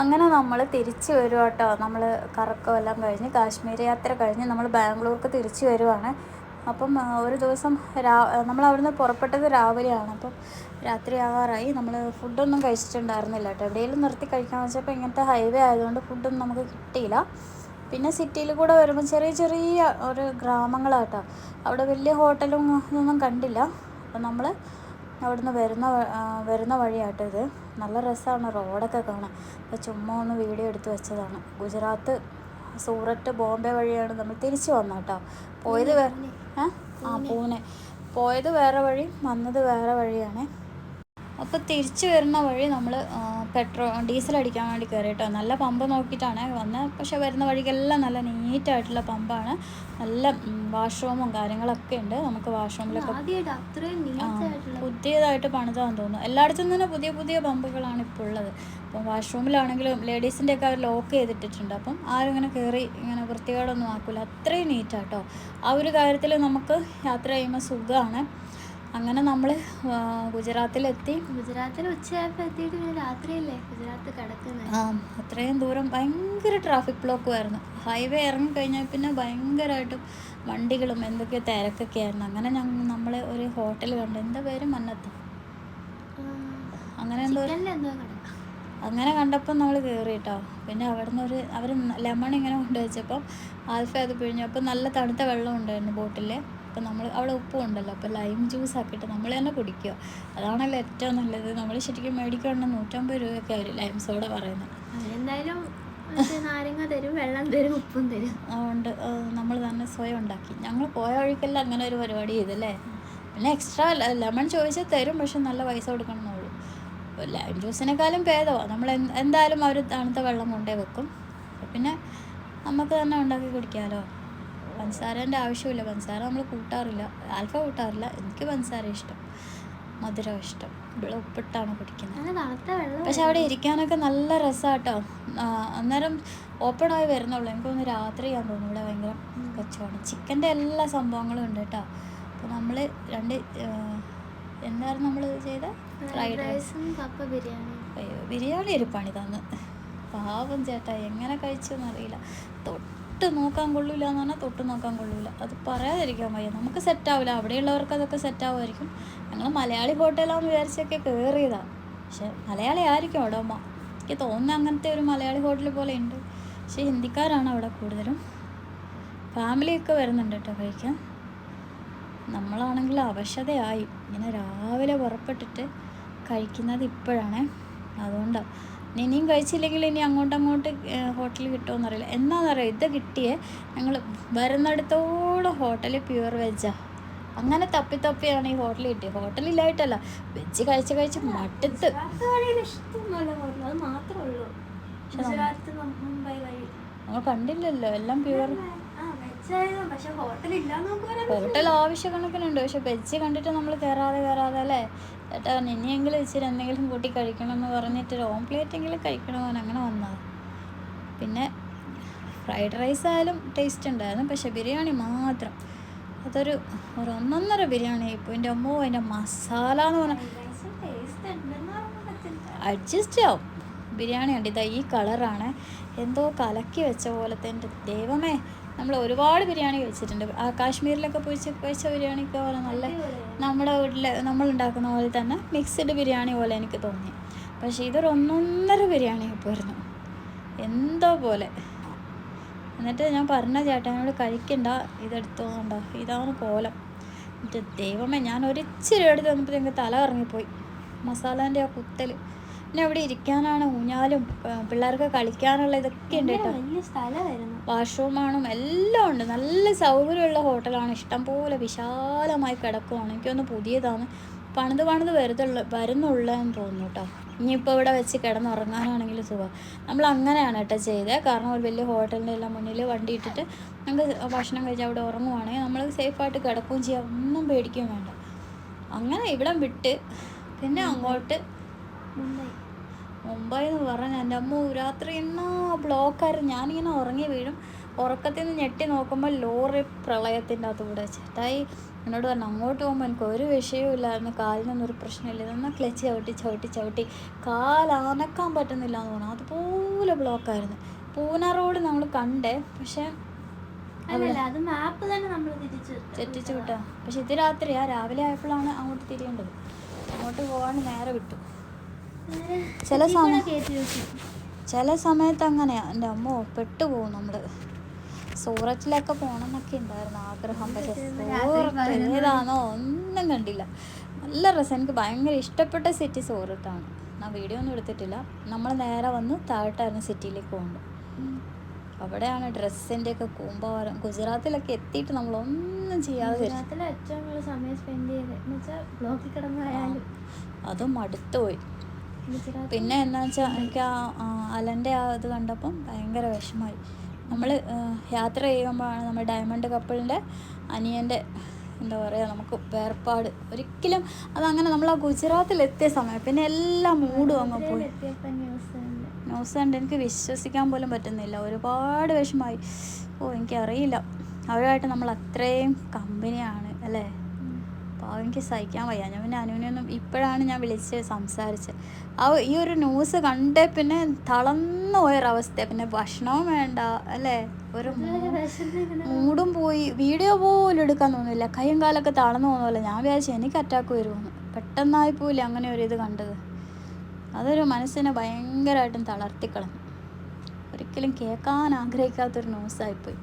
അങ്ങനെ നമ്മൾ തിരിച്ചു വരും കേട്ടോ നമ്മൾ കറക്കമെല്ലാം കഴിഞ്ഞ് കാശ്മീർ യാത്ര കഴിഞ്ഞ് നമ്മൾ ബാംഗ്ലൂർക്ക് തിരിച്ചു വരുവാണ്. അപ്പം ഒരു ദിവസം രാ നമ്മൾ അവിടുന്ന് പുറപ്പെട്ടത് രാവിലെയാണ്. അപ്പം രാത്രി ആവാറായി. നമ്മൾ ഫുഡൊന്നും കഴിച്ചിട്ടുണ്ടായിരുന്നില്ല കേട്ടോ. എവിടെയെങ്കിലും നിർത്തി കഴിക്കാൻ വെച്ചപ്പോൾ ഇങ്ങനത്തെ ഹൈവേ ആയതുകൊണ്ട് ഫുഡൊന്നും നമുക്ക് കിട്ടിയില്ല. പിന്നെ സിറ്റിയിൽ കൂടെ വരുമ്പോൾ ചെറിയ ചെറിയ ഒരു ഗ്രാമങ്ങളാട്ടോ. അവിടെ വലിയ ഹോട്ടലും ഒന്നും കണ്ടില്ല. അപ്പം നമ്മൾ അവിടുന്ന് വരുന്ന വരുന്ന വഴിയാട്ടോ ഇത്. നല്ല രസമാണ് റോഡൊക്കെ കാണാൻ. അപ്പോൾ ചുമ്മാ ഒന്ന് വീഡിയോ എടുത്ത് വെച്ചതാണ്. ഗുജറാത്ത് സൂററ്റ് ബോംബെ വഴിയാണ് നമ്മൾ തിരിച്ചു വന്നത് കേട്ടോ പോയത് വേറെ ആ പൂനെ. പോയത് വേറെ വഴി വന്നത് വേറെ വഴിയാണ്. അപ്പോൾ തിരിച്ചു വരുന്ന വഴി നമ്മൾ പെട്രോൾ ഡീസൽ അടിക്കാൻ വേണ്ടി കയറി കേട്ടോ നല്ല പമ്പ് നോക്കിയിട്ടാണ് വന്നത് പക്ഷെ വരുന്ന വഴിക്കെല്ലാം നല്ല നീറ്റായിട്ടുള്ള പമ്പാണ്. നല്ല വാഷ്റൂമും കാര്യങ്ങളൊക്കെ ഉണ്ട്. നമുക്ക് വാഷ്റൂമിലൊക്കെ പുതിയതായിട്ട് പണിതാന്ന് തോന്നുന്നു. എല്ലായിടത്തും തന്നെ പുതിയ പുതിയ പമ്പുകളാണ് ഇപ്പോൾ ഉള്ളത്. അപ്പം വാഷ്റൂമിലാണെങ്കിലും ലേഡീസിന്റെ ഒക്കെ അവർ ലോക്ക് ചെയ്തിട്ടിട്ടുണ്ട്. അപ്പം ആരും ഇങ്ങനെ കയറി ഇങ്ങനെ വൃത്തികേടൊന്നും ആക്കില്ല അത്രയും നീറ്റാട്ടോ. ആ ഒരു കാര്യത്തിൽ നമുക്ക് യാത്ര ചെയ്യുമ്പോൾ സുഖമാണ്. അങ്ങനെ നമ്മൾ ഗുജറാത്തിലെത്തി. ഗുജറാത്തിൽ ഉച്ചയായപ്പോൾ എത്തിയിട്ട് പിന്നെ രാത്രിയല്ലേ? ഗുജറാത്ത് കിടക്കുന്നത് ആ അത്രയും ദൂരം ഭയങ്കര ട്രാഫിക് ബ്ലോക്ക് ആയിരുന്നു. ഹൈവേ ഇറങ്ങിക്കഴിഞ്ഞാൽ പിന്നെ ഭയങ്കരമായിട്ടും വണ്ടികളും എന്തൊക്കെയോ തിരക്കൊക്കെ ആയിരുന്നു. അങ്ങനെ ഞങ്ങൾ നമ്മൾ ഒരു ഹോട്ടൽ കണ്ടു. എന്താ പേര് മന്നത്ത്? അങ്ങനെ എന്തോ അങ്ങനെ കണ്ടപ്പോൾ നമ്മൾ കയറി കേട്ടോ പിന്നെ അവിടെ നിന്ന് ഒരു അവർ ലെമൺ ഇങ്ങനെ കൊണ്ടുവച്ചപ്പം ആൽഫ അത് പിഴിഞ്ഞപ്പോൾ നല്ല തണുത്ത വെള്ളം ഉണ്ടായിരുന്നു ബോട്ടിൽ അപ്പോൾ നമ്മൾ അവിടെ ഉപ്പും ഉണ്ടല്ലോ അപ്പോൾ ലൈം ജ്യൂസ് ആക്കിയിട്ട് നമ്മൾ തന്നെ കുടിക്കുക. അതാണല്ലോ ഏറ്റവും നല്ലത്. നമ്മൾ ശരിക്കും മേടിക്കുകയാണെങ്കിൽ നൂറ്റമ്പത് രൂപയൊക്കെ ആവും ലൈം സോഡ പറയുന്നത്. എന്തായാലും നാരങ്ങ തരും വെള്ളം തരും ഉപ്പും തരും. അതുകൊണ്ട് നമ്മൾ തന്നെ സ്വയം ഉണ്ടാക്കി. ഞങ്ങൾ പോയ വഴിക്കെല്ലാം അങ്ങനെ ഒരു പരിപാടി ചെയ്തല്ലേ? പിന്നെ എക്സ്ട്രാ ലെമൺ ചോദിച്ചാൽ തരും പക്ഷെ നല്ല പൈസ കൊടുക്കണമെന്നുള്ളൂ. ലൈം ജ്യൂസിനേക്കാളും ഭേദമാണ് നമ്മൾ എന്തായാലും അവർ തണുത്ത വെള്ളം കൊണ്ടേ വെക്കും. പിന്നെ നമുക്ക് തന്നെ ഉണ്ടാക്കി കുടിക്കാമല്ലോ പഞ്ചസാരേന്റെ ആവശ്യമില്ല. പഞ്ചസാര നമ്മൾ കൂട്ടാറില്ല. ആൽഫ കൂട്ടാറില്ല. എനിക്ക് പഞ്ചസാര ഇഷ്ടം. മധുരം ഇഷ്ടം. ഇവിടെ ഉപ്പിട്ടാണ് കുടിക്കുന്നത്. പക്ഷെ അവിടെ ഇരിക്കാനൊക്കെ നല്ല രസമാട്ടോ അന്നേരം ഓപ്പൺ ആയി വരുന്നുള്ളൂ. എനിക്കൊന്ന് രാത്രി ചെയ്യാൻ തോന്നുന്നു. ഇവിടെ ഭയങ്കര കച്ചവടം. ചിക്കന്റെ എല്ലാ സംഭവങ്ങളും ഉണ്ട് കേട്ടോ. അപ്പോൾ നമ്മൾ രണ്ട് എന്തായിരുന്നു നമ്മൾ ചെയ്ത? Fried rice. റൈസും കപ്പ ബിരിയാണി അയ്യോ ബിരിയാണി ഒരു പണി തന്ന്. പാവം ചേട്ടാ. എങ്ങനെ കഴിച്ചു എന്നറിയില്ല തൊട്ട് നോക്കാൻ കൊള്ളില്ല എന്ന് പറഞ്ഞാൽ തൊട്ട് നോക്കാൻ കൊള്ളില്ല അത് പറയാതിരിക്കാൻ വയ്യ. നമുക്ക് സെറ്റാവില്ല അവിടെയുള്ളവർക്ക് അതൊക്കെ സെറ്റാവുമായിരിക്കും ഞങ്ങൾ മലയാളി ഹോട്ടലാന്ന് വിചാരിച്ചൊക്കെ കയറിയതാണ് പക്ഷെ മലയാളി ആയിരിക്കും അവിടെ അമ്മ എനിക്ക് തോന്നുന്ന അങ്ങനത്തെ ഒരു മലയാളി ഹോട്ടൽ പോലെ ഉണ്ട്. പക്ഷേ ഹിന്ദിക്കാരാണ് അവിടെ കൂടുതലും. ഫാമിലിയൊക്കെ വരുന്നുണ്ട് കേട്ടോ കഴിക്കാൻ. നമ്മളാണെങ്കിൽ അവശതയായി. ഇങ്ങനെ രാവിലെ പുറപ്പെട്ടിട്ട് കഴിക്കുന്നത് ഇപ്പോഴാണ്. അതുകൊണ്ടാണ് ഇനിയും കഴിച്ചില്ലെങ്കിൽ ഇനി അങ്ങോട്ട് അങ്ങോട്ട് കിട്ടുമോ കിട്ടുമെന്നറിയില്ല എന്നാന്നറിയാം ഇത് കിട്ടിയേ ഞങ്ങൾ വരുന്നിടത്തോളം ഹോട്ടൽ പ്യുവർ വെജാ അങ്ങനെ തപ്പി തപ്പിയാണ് ഈ ഹോട്ടൽ കിട്ടിയത്. ഹോട്ടലില്ലായിട്ടല്ല വെജ് കഴിച്ച് കഴിച്ച് മടുത്ത്. ഹോട്ടൽ വഴി. നമ്മൾ കണ്ടില്ലല്ലോ എല്ലാം പ്യുവർ ഹോട്ടൽ ആവശ്യ കണക്കിനുണ്ട് ഹോട്ടൽ പക്ഷെ വെജ് കണ്ടിട്ട് നമ്മൾ കയറാതെ കയറാതെ അല്ലേ? ചേട്ടാ പറഞ്ഞു, ഇനിയെങ്കിലും ഇച്ചിരി എന്തെങ്കിലും കൂട്ടി കഴിക്കണം എന്ന് പറഞ്ഞിട്ട് ഒരു ഓംപ്ലേറ്റ് എങ്കിലും കഴിക്കണമെന്ന് അങ്ങനെ വന്നത്. പിന്നെ ഫ്രൈഡ് റൈസ് ആയാലും ടേസ്റ്റ് ഉണ്ടായിരുന്നു. പക്ഷെ ബിരിയാണി മാത്രം. അതൊരു ഒരു ഒന്നൊന്നര ബിരിയാണി ആയിപ്പോൾ എന്റെ അമ്മോ അതിന്റെ മസാല എന്ന് പറഞ്ഞാൽ അഡ്ജസ്റ്റ് ആവും. ബിരിയാണി ഉണ്ട് ഇതാ ഈ കളറാണ് എന്തോ കലക്കി വെച്ച പോലത്തെ എന്റെ ദൈവമേ നമ്മൾ ഒരുപാട് ബിരിയാണി കഴിച്ചിട്ടുണ്ട്. ആ കാശ്മീരിലൊക്കെ പോയി കഴിച്ച ബിരിയാണിയൊക്കെ പോലെ നല്ല നമ്മുടെ വീട്ടിൽ നമ്മൾ ഉണ്ടാക്കുന്ന പോലെ തന്നെ മിക്സ്ഡ് ബിരിയാണി പോലെ എനിക്ക് തോന്നി. പക്ഷേ ഇതൊരു ഒന്നൊന്നര ബിരിയാണി പോയിരുന്നു. എന്തോ പോലെ. എന്നിട്ട് ഞാൻ പറഞ്ഞ ചേട്ടനോട് കഴിക്കണ്ട ഇതെടുത്തോണ്ടോ ഇതാണ് പോലെ എന്നിട്ട് ദൈവമേ ഞാൻ ഒരിച്ചിരി എടുത്ത് വന്നപ്പോൾ ഞങ്ങൾക്ക് തല ഇറങ്ങിപ്പോയി മസാലേന്റെ ആ കുത്തൽ പിന്നെ അവിടെ ഇരിക്കാനാണ് ഊഞ്ഞാലും പിള്ളേർക്ക് കളിക്കാനുള്ള ഇതൊക്കെ ഉണ്ട് കേട്ടോ. വലിയ സ്ഥലമായിരുന്നു. വാഷ്റൂമാണും എല്ലാം ഉണ്ട്. നല്ല സൗകര്യമുള്ള ഹോട്ടലാണ്. ഇഷ്ടം പോലെ വിശാലമായി കിടക്കുവാണ്. എനിക്കൊന്ന് പുതിയതാണ്. പണിത് പണിത് വരുതുള്ള വരുന്നുള്ളതെന്ന് തോന്നുന്നു കേട്ടോ. ഇനിയിപ്പോൾ ഇവിടെ വെച്ച് കിടന്നുറങ്ങാനാണെങ്കിൽ സുഖം. നമ്മൾ അങ്ങനെയാണ് കേട്ടോ ചെയ്തത് കാരണം ഒരു വലിയ ഹോട്ടലിന്റെ എല്ലാം മുന്നിൽ വണ്ടി ഇട്ടിട്ട് നമുക്ക് ഭക്ഷണം കഴിച്ച് അവിടെ ഉറങ്ങുവാണെങ്കിൽ നമ്മൾ സേഫായിട്ട് കിടക്കുകയും ചെയ്യാം. ഒന്നും പേടിക്കുകയും വേണ്ട. അങ്ങനെ ഇവിടം വിട്ട് പിന്നെ അങ്ങോട്ട് മുംബൈ. മുംബൈ എന്ന് പറഞ്ഞാൽ എന്റെ അമ്മ രാത്രി എന്നാ ബ്ലോക്കായിരുന്നു. ഞാനിങ്ങനെ ഉറങ്ങി വീഴും. ഉറക്കത്തിൽ നിന്ന് ഞെട്ടി നോക്കുമ്പോൾ ലോറി പ്രളയത്തിന്റെ അകത്തൂടെ ചേട്ടായി എന്നോട് പറഞ്ഞു അങ്ങോട്ട് പോകുമ്പോൾ എനിക്ക് ഒരു വിഷയവും ഇല്ലായിരുന്നു. കാലിനൊന്നും ഒരു പ്രശ്നമില്ല. എന്നാൽ ക്ലച്ച് ചവിട്ടി ചവിട്ടി ചവിട്ടി. കാലനക്കാൻ പറ്റുന്നില്ല എന്ന് പറഞ്ഞു. അതുപോലെ ബ്ലോക്കായിരുന്നു. പൂന റോഡ് നമ്മൾ കണ്ടേ പക്ഷേ തെറ്റിച്ചു അത് മാപ്പ് തന്നെ നമ്മൾ തെറ്റിച്ച് വിട്ടാ പക്ഷെ ഇത് രാത്രിയാ. രാവിലെ ആയപ്പോഴാണ് അങ്ങോട്ട് തിരിയേണ്ടത്. അങ്ങോട്ട് പോകാൻ നേരെ വിട്ടു. ചില സമയം ചില സമയത്ത് അങ്ങനെയാ എന്റെ അമ്മ പെട്ടുപോകും നമ്മൾ സൂററ്റിലൊക്കെ പോകണം എന്നൊക്കെ ഉണ്ടായിരുന്നു ആഗ്രഹം. പക്ഷെ സൂറത്ത് ഏതാണോ ഒന്നും കണ്ടില്ല. നല്ല രസം. എനിക്ക് ഭയങ്കര ഇഷ്ടപ്പെട്ട സിറ്റി സൂറത്താണ്. ഞാൻ വീഡിയോ ഒന്നും എടുത്തിട്ടില്ല. നമ്മൾ നേരെ വന്ന് താഴോട്ടായിരുന്നു സിറ്റിയിലേക്ക് പോകുന്നത് അവിടെയാണ് ഡ്രസ്സിന്റെ ഒക്കെ കൂമ്പാരം. ഗുജറാത്തിലൊക്കെ എത്തിയിട്ട് നമ്മൾ ഒന്നും ചെയ്യാതെ ഗുജറാത്തിലെ ഏറ്റവും കൂടുതൽ സമയം സ്പെൻഡ് ചെയ്ത് അതും ഗുജറാത്ത് പിന്നെ എന്താണെന്ന് വെച്ചാൽ എനിക്ക് ആ അലന്റെ ആ ഇത് കണ്ടപ്പം ഭയങ്കര വിഷമമായി നമ്മൾ യാത്ര ചെയ്യുമ്പോഴാണ് നമ്മൾ ഡയമണ്ട് കപ്പിളിന്റെ അനിയന്റെ എന്താ പറയുക നമുക്ക് വേർപാട്. ഒരിക്കലും അതങ്ങനെ നമ്മൾ ആ ഗുജറാത്തിൽ എത്തിയ സമയം. പിന്നെ എല്ലാ മൂടും അങ്ങ് പോയി. ന്യൂസ് കണ്ട് എനിക്ക് വിശ്വസിക്കാൻ പോലും പറ്റുന്നില്ല. ഒരുപാട് വിഷമമായി ഓ എനിക്കറിയില്ല. അവരുമായിട്ട് നമ്മൾ അത്രയും കമ്പനിയാണ് അല്ലേ? എനിക്ക് സഹിക്കാൻ വയ്യ. ഞാൻ പിന്നെ അനുവിനൊന്നും ഇപ്പോഴാണ് ഞാൻ വിളിച്ച് സംസാരിച്ചത്. ആ ഈ ഒരു ന്യൂസ് കണ്ടേ പിന്നെ തളർന്നു പോയൊരവസ്ഥ പിന്നെ ഭക്ഷണവും വേണ്ട അല്ലേ? ഒരു മൂടും പോയി. വീഡിയോ പോലും എടുക്കാൻ തോന്നില്ല. കൈയും കാലൊക്കെ തളർന്നു പോകുന്നില്ല ഞാൻ വിചാരിച്ചു എനിക്ക് അറ്റാക്ക് വരുമെന്ന്. പെട്ടെന്നായി പോലും അങ്ങനെ ഒരു ഇത് കണ്ടത്. അതൊരു മനസ്സിനെ ഭയങ്കരമായിട്ടും തളർത്തിക്കളഞ്ഞു. ഒരിക്കലും കേൾക്കാൻ ആഗ്രഹിക്കാത്തൊരു ന്യൂസായിപ്പോയി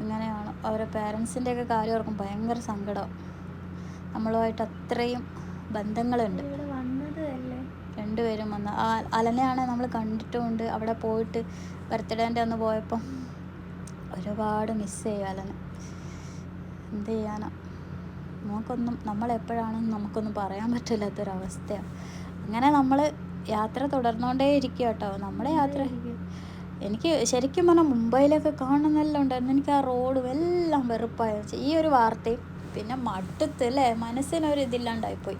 എങ്ങനെയാണ് അവരെ പേരൻസിന്റെയൊക്കെ കാര്യം ഓർക്കും ഭയങ്കര സങ്കടം. നമ്മളുമായിട്ട് അത്രയും ബന്ധങ്ങളുണ്ട്. രണ്ടുപേരും വന്ന. അലനെയാണ് നമ്മൾ കണ്ടിട്ടുമുണ്ട്. അവിടെ പോയിട്ട് ബർത്ത്ഡേന്റെ അന്ന് പോയപ്പം ഒരുപാട് മിസ് ചെയ്യും അലനെ. എന്ത് ചെയ്യാനാ? നമുക്കൊന്നും നമ്മളെപ്പോഴാണെന്ന് നമുക്കൊന്നും പറയാൻ പറ്റില്ലാത്തൊരവസ്ഥയാണ്. അങ്ങനെ നമ്മൾ യാത്ര തുടർന്നുകൊണ്ടേ ഇരിക്കുക കേട്ടോ നമ്മുടെ യാത്ര. എനിക്ക് ശരിക്കും പറഞ്ഞാൽ മുംബൈയിലൊക്കെ കാണുന്നെല്ലാം ഉണ്ടായിരുന്നു എനിക്ക് ആ റോഡും എല്ലാം വെറുപ്പായിരുന്നു ഈ ഒരു വാർത്തയും പിന്നെ മടുത്ത് അല്ലേ മനസ്സിനൊരു ഇതില്ലാണ്ടായിപ്പോയി.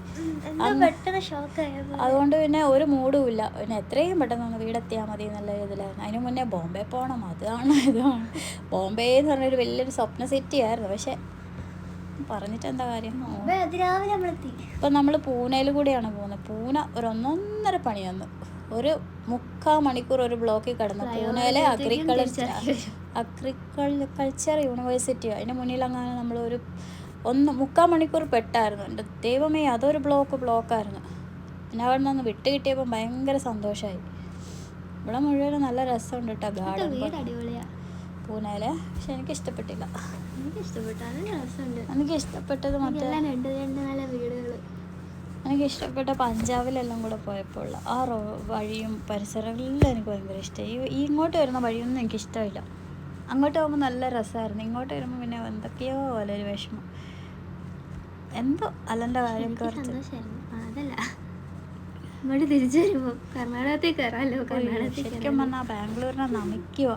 അതുകൊണ്ട് പിന്നെ ഒരു മൂടുമില്ല പിന്നെ എത്രയും പെട്ടെന്ന് ഒന്ന് വീടെത്തിയാൽ മതി എന്നുള്ള ഇതിലായിരുന്നു. അതിന് മുന്നേ ബോംബെ പോകണം അതാണ് ഇതാണ് ബോംബെ എന്ന് പറഞ്ഞൊരു വലിയൊരു സ്വപ്ന സിറ്റി ആയിരുന്നു. പക്ഷെ പറഞ്ഞിട്ട് എന്താ കാര്യം? ഇപ്പൊ നമ്മൾ പൂനെയിൽ കൂടിയാണ് പോകുന്നത്. പൂന ഒരു ഒന്നൊന്നര പണി വന്നു. ഒരു മുക്കാ മണിക്കൂർ ഒരു ബ്ലോക്കിൽ കിടന്നു പൂനെയിലെ അഗ്രികൾച്ചർ അഗ്രികൾച്ചർ യൂണിവേഴ്സിറ്റിയോ അതിന് മുന്നിൽ അങ്ങനെ നമ്മളൊരു ഒന്ന് മുക്കാൽ മണിക്കൂർ പെട്ടായിരുന്നു. എന്റെ ദൈവമേ അതൊരു ബ്ലോക്ക് ബ്ലോക്കായിരുന്നു പിന്നെ അവിടെ നിന്ന് വിട്ട് കിട്ടിയപ്പോൾ ഭയങ്കര സന്തോഷമായി ഇവിടെ മുഴുവൻ നല്ല രസമുണ്ട് കേട്ടോ ഗാർഡൻ പൂനെയിലെ? പക്ഷെ എനിക്ക് ഇഷ്ടപ്പെട്ടില്ല. എനിക്ക് ഇഷ്ടപ്പെട്ടത് മറ്റേ എനിക്ക് ഇഷ്ടപ്പെട്ട പഞ്ചാബിലെല്ലാം കൂടെ പോയപ്പോൾ ഉള്ള ആ റോ വഴിയും പരിസരങ്ങളിലും എനിക്ക് ഭയങ്കര ഇഷ്ടമായി ഈ ഇങ്ങോട്ട് വരുന്ന വഴിയൊന്നും എനിക്ക് ഇഷ്ടമില്ല. അങ്ങോട്ട് പോകുമ്പോൾ നല്ല രസമായിരുന്നു ഇങ്ങോട്ട് വരുമ്പോൾ പിന്നെ എന്തൊക്കെയോ പോലെ ഒരു വിഷമം. എന്തോ അലന്റെ കാര്യം കുറച്ച് അതല്ല. ഇങ്ങോട്ട് തിരിച്ചു വരുമ്പോ കർണാടകത്തിൽ കയറാമല്ലോ കർണാടകത്തിൽ ശരിക്കും പറഞ്ഞാൽ ബാംഗ്ലൂരിനെ നമിക്കുക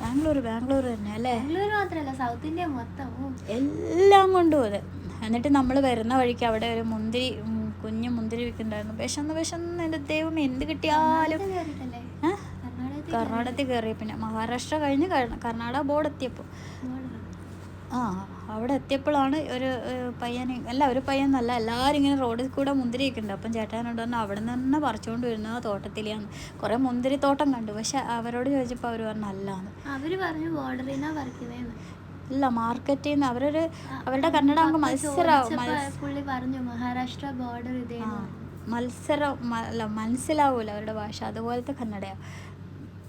ബാംഗ്ലൂർ ബാംഗ്ലൂർ തന്നെ അല്ലേ? ബാംഗ്ലൂർ മാത്രല്ല സൗത്ത് ഇന്ത്യ മൊത്തം. എല്ലാം കൊണ്ടും അതെ. എന്നിട്ട് നമ്മൾ വരുന്ന വഴിക്ക് അവിടെ ഒരു മുന്തിരി കുഞ്ഞു മുന്തിരി വിൽക്കുന്നുണ്ടായിരുന്നു വിശന്ന് വിശന്ന് എന്റെ ദൈവം എന്ത് കിട്ടിയാലും. കർണാടകത്തിൽ കയറിയിട്ടല്ലേ? ഏ? കർണാടകത്തിൽ കർണാടകത്തിൽ കയറി പിന്നെ. മഹാരാഷ്ട്ര കഴിഞ്ഞ് കർണാടക ബോർഡ് എത്തിയപ്പോൾ. ആ അവിടെ എത്തിയപ്പോഴാണ് ഒരു പയ്യൻ അല്ല ഒരു പയ്യൻ നല്ല എല്ലാവരും ഇങ്ങനെ റോഡിൽ കൂടെ മുന്തിരി ഉണ്ട് അപ്പം ചേട്ടാനോട് പറഞ്ഞു അവിടെ നിന്ന് തന്നെ പറിച്ചുകൊണ്ട് വരുന്ന തോട്ടത്തിലെയാണ്. കുറേ മുന്തിരി തോട്ടം കണ്ടു. പക്ഷെ അവരോട് ചോദിച്ചപ്പോൾ അവർ പറഞ്ഞു അല്ലാന്ന്. അവർ പറഞ്ഞു ബോർഡറിൽ ഇല്ല മാർക്കറ്റിൽ നിന്ന് അവരൊരു അവരുടെ കന്നഡ അങ്ങ് മത്സരം പുള്ളി പറഞ്ഞു മഹാരാഷ്ട്ര ബോർഡർ ഇതേ മത്സരം അല്ല മനസ്സിലാവൂല അവരുടെ ഭാഷ. അതുപോലത്തെ കന്നഡയാണ്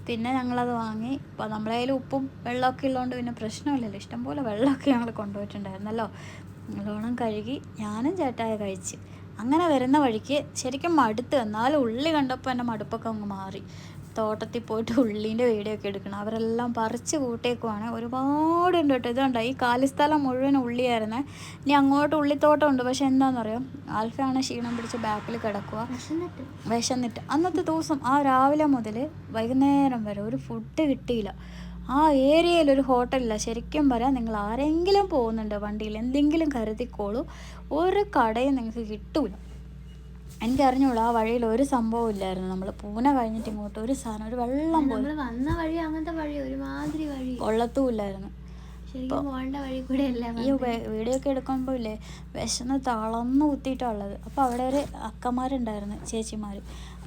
പിന്നെ ഞങ്ങളത് വാങ്ങി. ഇപ്പോൾ നമ്മളെ കയ്യിൽ ഉപ്പും വെള്ളമൊക്കെ ഉള്ളതുകൊണ്ട് പിന്നെ പ്രശ്നമില്ലല്ലോ. ഇഷ്ടംപോലെ വെള്ളമൊക്കെ ഞങ്ങൾ കൊണ്ടുപോയിട്ടുണ്ടായിരുന്നല്ലോ. നല്ലോണം കഴുകി ഞാനും ചേട്ടായ കഴിച്ച്. അങ്ങനെ വരുന്ന വഴിക്ക് ശരിക്കും മടുത്ത്. എന്നാലും ഉള്ളി കണ്ടപ്പോൾ എന്റെ മടുപ്പൊക്കെ അങ്ങ് മാറി. തോട്ടത്തിൽ പോയിട്ട് ഉള്ളീന്റെ വീഡിയോ ഒക്കെ എടുക്കണം. അവരെല്ലാം പറിച്ച് കൂട്ടേക്കുവാണ് ഒരുപാടുണ്ട് കേട്ടോ. ഇത് കണ്ടോ ഈ കാലിസ്ഥലം മുഴുവൻ ഉള്ളിയായിരുന്നേ. ഇനി അങ്ങോട്ട് ഉള്ളിത്തോട്ടം ഉണ്ട് പക്ഷെ എന്താണെന്നറിയാം ആൽഫയാണ് ക്ഷീണം പിടിച്ച് ബാക്കിൽ കിടക്കുക വിശന്നിട്ട്. അന്നത്തെ ദിവസം ആ രാവിലെ മുതൽ വൈകുന്നേരം വരെ ഒരു ഫുഡ് കിട്ടിയില്ല. ആ ഏരിയയിൽ ഒരു ഹോട്ടലില്ല. ശരിക്കും പറയാം നിങ്ങൾ ആരെങ്കിലും പോകുന്നുണ്ട് വണ്ടിയിൽ എന്തെങ്കിലും കരുതിക്കോളൂ. ഒരു കടയും നിങ്ങൾക്ക് കിട്ടൂല. എനിക്ക് അറിഞ്ഞൂടാ ആ വഴിയിൽ ഒരു സംഭവം ഇല്ലായിരുന്നു. നമ്മൾ പൂന കഴിഞ്ഞിട്ട് ഇങ്ങോട്ട് ഒരു സാധനം ഒരു വെള്ളം പോലും വന്ന വഴി അങ്ങനത്തെ വഴി ഒരുമാതിരി വഴി. കൊള്ളത്തും ഇല്ലായിരുന്നു ശരിക്കും പോകേണ്ട വഴി കൂടെ ഈ വീഡിയോ ഒക്കെ എടുക്കുമ്പോൾ ഇല്ലേ വിശന്ന് തളർന്നു കുത്തിയിട്ടുള്ളത് അപ്പോൾ അവിടെ ഒരു അക്കമാരുണ്ടായിരുന്നു ചേച്ചിമാർ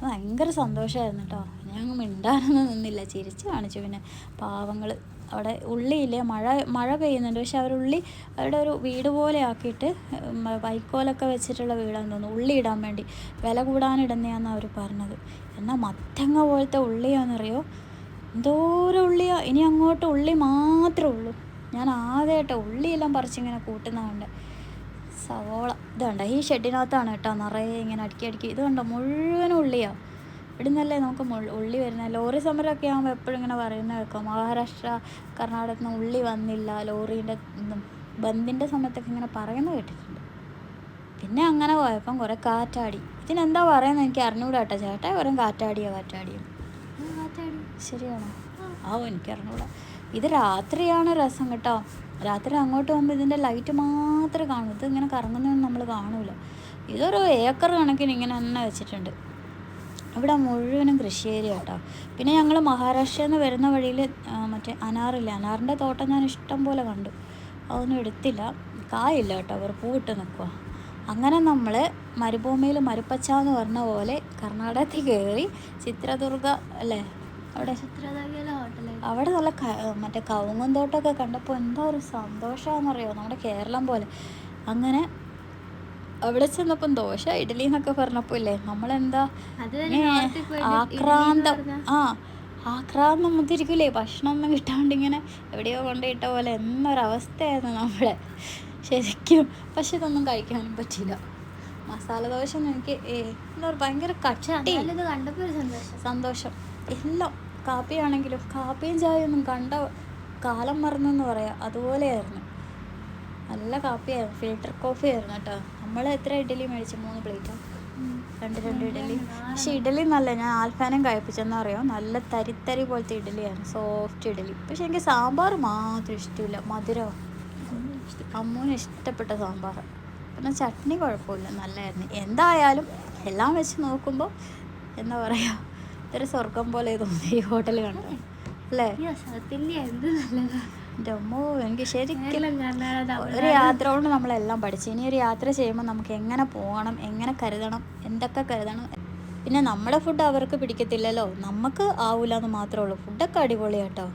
ഭയങ്കര സന്തോഷമായിരുന്നു കേട്ടോ ഞങ്ങൾ മിണ്ടാനൊന്നും നിന്നില്ല. ചിരിച്ച് കാണിച്ചു പിന്നെ പാവങ്ങൾ അവിടെ ഉള്ളിയില്ലേ മഴ മഴ പെയ്യുന്നുണ്ട്. പക്ഷെ അവർ ഉള്ളി അവരുടെ ഒരു വീട് പോലെ ആക്കിയിട്ട് വൈക്കോലൊക്കെ വെച്ചിട്ടുള്ള വീടാന്ന് തോന്നുന്നു. ഉള്ളി ഇടാൻ വേണ്ടി വില കൂടാനിടുന്നതാണ് അവർ പറഞ്ഞത്. എന്നാൽ മത്തങ്ങ പോലത്തെ ഉള്ളിയാണെന്നറിയോ എന്തോരം ഉള്ളിയാ. ഇനി അങ്ങോട്ട് ഉള്ളി മാത്രമേ ഉള്ളൂ. ഞാൻ ആദ്യമായിട്ട് ഉള്ളിയെല്ലാം പറിച്ചിങ്ങനെ കൂട്ടുന്നതുകൊണ്ട്. സവോള. ഇത് കണ്ടോ ഈ ഷെഡിനകത്താണ് കേട്ടോ നിറയെ ഇങ്ങനെ അടുക്കി അടുക്കി. ഇത് കണ്ടോ മുഴുവനും ഉള്ളിയാണ് ഇവിടെ നിന്നല്ലേ നമുക്ക് ഉള്ളി വരുന്നത്? ലോറി സമരമൊക്കെ ആകുമ്പോൾ എപ്പോഴും ഇങ്ങനെ പറയുന്ന കേൾക്കാം. മഹാരാഷ്ട്ര കർണാടകത്തിൽ നിന്ന് ഉള്ളി വന്നില്ല ലോറീന്റെ ബന്ദിന്റെ സമയത്തൊക്കെ ഇങ്ങനെ പറയുന്നത് കേട്ടിട്ടുണ്ട്. പിന്നെ അങ്ങനെ പോയപ്പം കുറേ കാറ്റാടി. ഇതിനെന്താ പറയുന്നത് എനിക്ക് അറിഞ്ഞുകൂടാട്ടെ കേട്ടോ. ചേട്ടാ പറയും കാറ്റാടിയോ കാറ്റാടിയോ. ശരിയാണോ? ആ. എനിക്ക് അറിഞ്ഞൂടാ. ഇത് രാത്രിയാണ് രസം കേട്ടോ. രാത്രി അങ്ങോട്ട് പോകുമ്പോൾ ഇതിന്റെ ലൈറ്റ് മാത്രമേ കാണൂ. ഇത് ഇങ്ങനെ കറങ്ങുന്നതൊന്നും നമ്മൾ കാണൂല. ഇതൊരു ഏക്കർ കണക്കിന് ഇങ്ങനെ തന്നെ വെച്ചിട്ടുണ്ട്. ഇവിടെ മുഴുവനും കൃഷി ഏരിയ കേട്ടോ. പിന്നെ ഞങ്ങൾ മഹാരാഷ്ട്രയിൽ നിന്ന് വരുന്ന വഴിയിൽ മറ്റേ അനാറില്ല അനാറിന്റെ തോട്ടം ഞാൻ ഇഷ്ടം പോലെ കണ്ടു. അതൊന്നും എടുത്തില്ല. കായില്ല കേട്ടോ അവർ പൂവിട്ട് നിൽക്കുക അങ്ങനെ നമ്മൾ മരുഭൂമിയിൽ മരുപ്പച്ച എന്ന് പറഞ്ഞ പോലെ കർണാടകത്തിൽ കയറി ചിത്രദുർഗ അല്ലേ അവിടെ? അവിടെ നല്ല മറ്റേ കവുങ്ങും തോട്ടമൊക്കെ കണ്ടപ്പോൾ എന്തോ ഒരു സന്തോഷമാണെന്നറിയോ നമ്മുടെ കേരളം പോലെ. അങ്ങനെ അവിടെ ചെന്നപ്പം ദോശ ഇഡലി എന്നൊക്കെ പറഞ്ഞപ്പോ ഇല്ലേ നമ്മളെന്താ? ആക്രാന്തം. ആ ആക്രാന്തം മുതിരിക്കൂലേ ഭക്ഷണം ഒന്നും കിട്ടാണ്ട് ഇങ്ങനെ എവിടെയോ കൊണ്ടുപോയിട്ട പോലെ എന്നൊരവസ്ഥയായിരുന്നു നമ്മളെ. ശരിക്കും പക്ഷെ ഇതൊന്നും കഴിക്കാനും പറ്റില്ല മസാല ദോശ എനിക്ക് ഏ, എന്താ പറയുക ഭയങ്കര കട്ടി. സന്തോഷം. എല്ലാം കാപ്പിയാണെങ്കിലും കാപ്പിയും ചായയൊന്നും കണ്ട കാലം മറന്നെന്ന് പറയാം. അതുപോലെയായിരുന്നു. നല്ല കാപ്പിയായിരുന്നു. ഫിൽറ്റർ കോഫി ആയിരുന്നു കേട്ടോ. നമ്മൾ എത്ര ഇഡലി മേടിച്ചു? മൂന്ന് പ്ലേറ്റോ? രണ്ട് രണ്ട് ഇഡലി പക്ഷെ ഇഡലി നല്ല ഞാൻ ആൽഫാനം കഴിപ്പിച്ചെന്ന് അറിയാം നല്ല തരിത്തരി പോലത്തെ ഇഡലിയാണ് സോഫ്റ്റ് ഇഡലി പക്ഷെ എനിക്ക് സാമ്പാർ മാത്രം ഇഷ്ടമില്ല. മധുരം അമ്മൂന് ഇഷ്ടപ്പെട്ട സാമ്പാർ പിന്നെ ചട്നി കുഴപ്പമില്ല. നല്ലതായിരുന്നു. എന്തായാലും എല്ലാം വെച്ച് നോക്കുമ്പോൾ എന്താ പറയുക ഇതൊരു സ്വർഗം പോലെ തോന്നി ഈ ഹോട്ടൽ കണ്ടു അല്ലേ? എന്ത് നല്ലതാ. എന്റെ അമ്മോ എനിക്ക് ശരിക്കും ഒരു യാത്ര കൊണ്ട് നമ്മളെല്ലാം പഠിച്ചു. ഇനി ഒരു യാത്ര ചെയ്യുമ്പോൾ നമുക്ക് എങ്ങനെ പോകണം എങ്ങനെ കരുതണം എന്തൊക്കെ കരുതണം? പിന്നെ നമ്മുടെ ഫുഡ് അവർക്ക് പിടിക്കത്തില്ലല്ലോ. നമുക്ക് ആവൂല എന്ന് മാത്രമേ ഉള്ളൂ ഫുഡൊക്കെ അടിപൊളിയാട്ടോ.